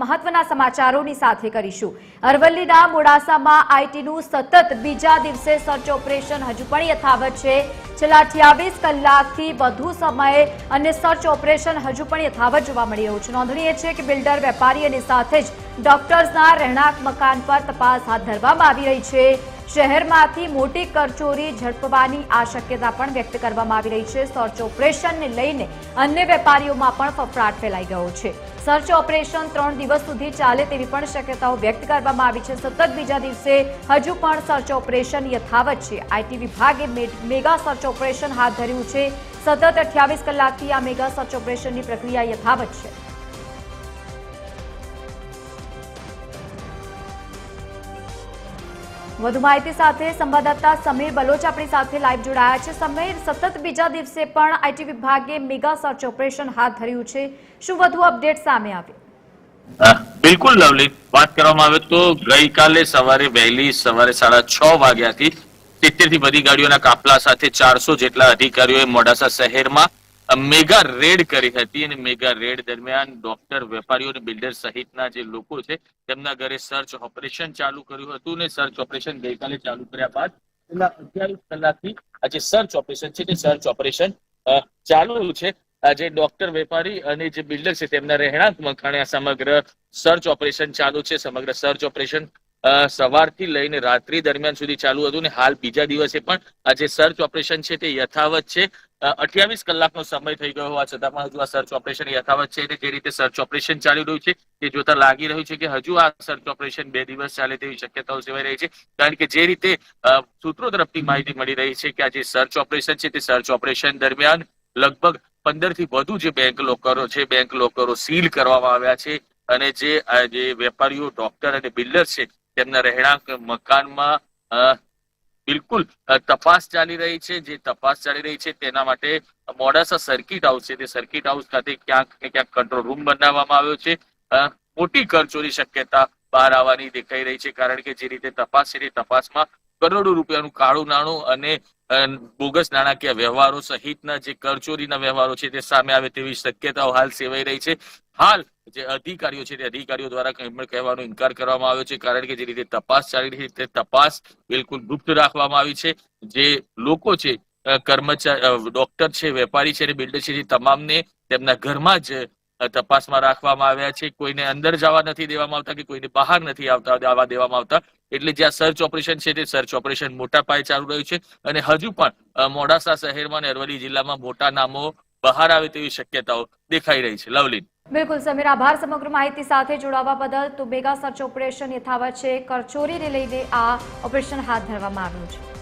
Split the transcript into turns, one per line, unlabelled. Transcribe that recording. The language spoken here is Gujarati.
મહત્વના સમાચારોની સાથે કરીશું. અરવલ્લીના મોડાસામાં આઈટીનું સતત બીજા દિવસે સર્ચ ઓપરેશન હજુ પણ યથાવત છે. છેલ્લા અઠ્યાવીસ કલાકથી વધુ સમયે અને સર્ચ ઓપરેશન હજુ પણ યથાવત જોવા મળી રહ્યું છે. નોંધનીય છે કે બિલ્ડર, વેપારી અને સાથે જ ડોક્ટર્સના રહેણાંક મકાન પર તપાસ હાથ ધરવામાં આવી રહી છે. શહેરમાંથી મોટી કરચોરી ઝડપવાની આ શક્યતા પણ વ્યક્ત કરવામાં આવી રહી છે. સર્ચ ઓપરેશનને લઈને અન્ય વેપારીઓમાં પણ ફફડાટ ફેલાઈ ગયો છે. સર્ચ ઓપરેશન ત્રણ દિવસ સુધી ચાલે તેવી પણ શક્યતાઓ વ્યક્ત કરવામાં આવી છે. સતત બીજા દિવસે હજુ પણ સર્ચ ઓપરેશન યથાવત છે. આઈટી વિભાગે મેગા સર્ચ ઓપરેશન હાથ ધર્યું છે. સતત અઠ્યાવીસ કલાકથી આ મેગા સર્ચ ઓપરેશનની પ્રક્રિયા યથાવત છે. વધુ માહિતી સાથે સંવાદદાતા સમીર બલોચ આપણી સાથે લાઈવ જોડાયા છે. સમીર, સતત બીજા દિવસે પણ આઈટી વિભાગે મેગા સર્ચ ઓપરેશન હાથ ધર્યું છે. શું વધુ અપડેટ સામે આવી?
બિલકુલ લવલી. વાત કરવામાં આવે તો ગઈકાલે સવારે વહેલી સવારે સાડા છ વાગ્યાથી સિત્તેરથી બધી ગાડીઓના કાફલા સાથે ચારસો જેટલા અધિકારીઓએ મોડાસા શહેરમાં મેગા રેડ કરી હતી અને મેગા રેડ દરમિયાન ડોક્ટર, વેપારીઓ અને બિલ્ડર સહિતના જે લોકો છે, તેમના ઘરે સર્ચ ઓપરેશન ચાલુ કર્યું હતું ને સર્ચ ઓપરેશન ગઈકાલે ચાલુ કર્યા બાદ છેલ્લા અગિયાર કલાકથી આ જે સર્ચ ઓપરેશન છે તે સર્ચ ઓપરેશન ચાલુ છે. આજે ડોક્ટર, વેપારી અને જે બિલ્ડર છે, તેમના રહેણાંક મકાને આ સમગ્ર સર્ચ ઓપરેશન ચાલુ છે, સમગ્ર સર્ચ ઓપરેશન સવારથી લઈને રાત્રિ દરમિયાન સુધી ચાલુ હતું ને હાલ બીજા દિવસે પણ આ જે સર્ચ ઓપરેશન છે, તે યથાવત છે. અઠ્યાવીસ કલાકનો સમય થઈ ગયો હોવા છતાં પણ હજુ આ સર્ચ ઓપરેશન યથાવત છે અને જે રીતે સર્ચ ઓપરેશન ચાલી રહ્યું છે તે જોતા લાગી રહ્યું છે કે હજુ આ સર્ચ ઓપરેશન બે દિવસ ચાલે તેવી શક્યતાઓ સેવાઈ રહી છે. કારણ કે જે રીતે સૂત્રો તરફથી માહિતી મળી રહી છે કે આ જે સર્ચ ઓપરેશન છે તે સર્ચ ઓપરેશન દરમિયાન લગભગ પંદરથી વધુ જે બેંક લોકરો છે બેંક લોકરો સીલ કરવામાં આવ્યા છે અને જે જે વેપારીઓ ડોક્ટર અને બિલ્ડર છે તેમના રહેણાંક મકાનમાં બિલકુલ તપાસ ચાલી રહી છે. જે તપાસ ચાલી રહી છે તેના માટે મોડાસા સર્કિટ હાઉસ છે. તે સર્કિટ હાઉસ ખાતે ક્યાંક ક્યાંક કંટ્રોલ રૂમ બનાવવામાં આવ્યો છે. મોટી કરચોરી શક્યતા બહાર આવવાની દેખાઈ રહી છે. કારણ કે જે રીતે તપાસ છે તે તપાસમાં કરોડો રૂપિયાનું કાળું નાણું અને બોગસ નાણાકીય વ્યવહારો સહિતના જે કરચોરીના વ્યવહારો છે તે સામે આવે તેવી શક્યતાઓ હાલ સેવાઈ રહી છે. હાલ જે અધિકારીઓ છે તે અધિકારીઓ દ્વારા કહેવાનો ઇનકાર કરવામાં આવ્યો છે કારણ કે જે રીતે તપાસ ચાલી રહી છે તે તપાસ બિલકુલ ગુપ્ત રાખવામાં આવી છે. જે લોકો છે કર્મચારી ડોક્ટર છે, વેપારી છે અને બિલ્ડર છે તે તમામને તેમના ઘરમાં જ તપાસમાં રાખવામાં આવ્યા છે. કોઈને અંદર જવા નથી દેવામાં આવતા કે કોઈને બહાર નથી આવતા આવવા દેવામાં આવતા. એટલે જે સર્ચ ઓપરેશન છે તે સર્ચ ઓપરેશન મોટા પાયે ચાલુ રહ્યું છે. અને હજુ પણ મોડાસા શહેરમાં અને અરવલ્લી જિલ્લામાં મોટા નામો બહાર આવે તેવી શક્યતાઓ દેખાઈ રહી છે. લવલીન.
બિલકુલ, સમીર, આભાર. સમગ્ર માહિતી સાથે જોડાવા બદલ તો મેગા સર્ચ ઓપરેશન યથાવત છે. કરચોરીને લઈને આ ઓપરેશન હાથ ધરવામાં આવ્યું છે.